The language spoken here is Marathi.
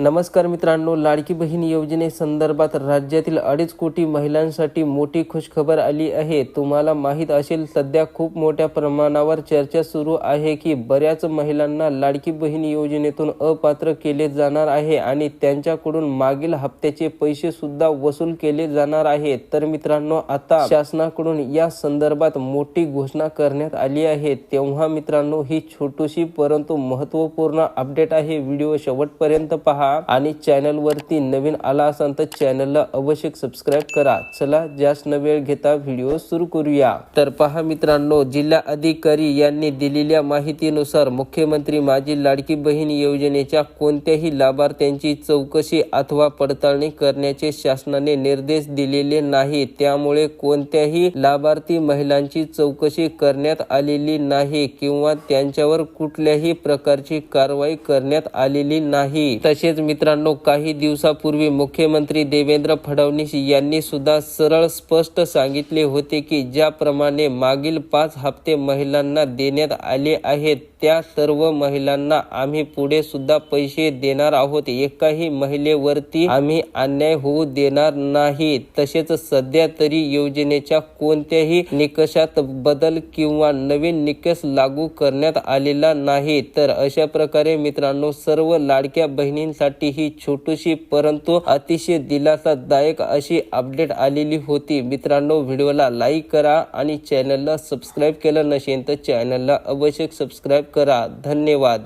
नमस्कार मित्रांनो लाडकी बहीण योजनेसंदर्भात राज्यातील अडीच कोटी महिलांसाठी मोठी खुशखबर आली आहे. तुम्हाला माहीत असेल सध्या खूप मोठ्या प्रमाणावर चर्चा सुरू आहे की बऱ्याच महिलांना लाडकी बहीण योजनेतून अपात्र केले जाणार आहे आणि त्यांच्याकडून मागील हप्त्याचे पैसे सुद्धा वसूल केले जाणार आहे. तर मित्रांनो आता शासनाकडून या संदर्भात मोठी घोषणा करण्यात आली आहे. तेव्हा मित्रांनो ही छोटीशी परंतु महत्त्वपूर्ण अपडेट आहे. व्हिडिओ शेवटपर्यंत पहा. आणि चॅनल वरती नवीन आला असाल तर चॅनलला अवश्य सबस्क्राईब करा. चला जास्त न वेळ घेता व्हिडिओ सुरू करूया. तर पहा मित्रांनो जिल्हा अधिकारी यांनी दिलेल्या माहितीनुसार मुख्यमंत्री माझी लाडकी बहीण योजनेच्या कोणत्याही लाभार्थ्यांची चौकशी अथवा पडताळणी करण्याचे शासनाने निर्देश दिलेले नाही. त्यामुळे कोणत्याही लाभार्थी महिलांची चौकशी करण्यात आलेली नाही किंवा त्यांच्यावर कुठल्याही प्रकारची कारवाई करण्यात आलेली नाही. तसेच मित्रांनो काही दिवसापूर्वी मुख्यमंत्री देवेंद्र फडणवीस यांनी सुद्धा सरळ स्पष्ट सांगितले होते की ज्याप्रमाणे मागील पाच हप्ते महिलांना देण्यात आले आहेत त्या सर्व महिलांना आम्ही पुढे सुद्धा पैसे देणार आहोत. एकाही महिलेवरती आम्ही अन्याय होऊ देणार नाही. तसेच सध्या तरी योजनेच्या कोणत्याही निकषात बदल किंवा नवीन निकष लागू करण्यात आलेला नाही. तर अशा प्रकारे मित्रांनो सर्व लाडक्या साठी ही छोटीशी परंतु अतिशय दिलासादायक अशी अपडेट आलेली होती. मित्रांनो व्हिडिओला लाईक करा आणि चॅनलला सबस्क्राईब केलं नसेल तर चॅनलला अवश्य सबस्क्राईब करा. धन्यवाद.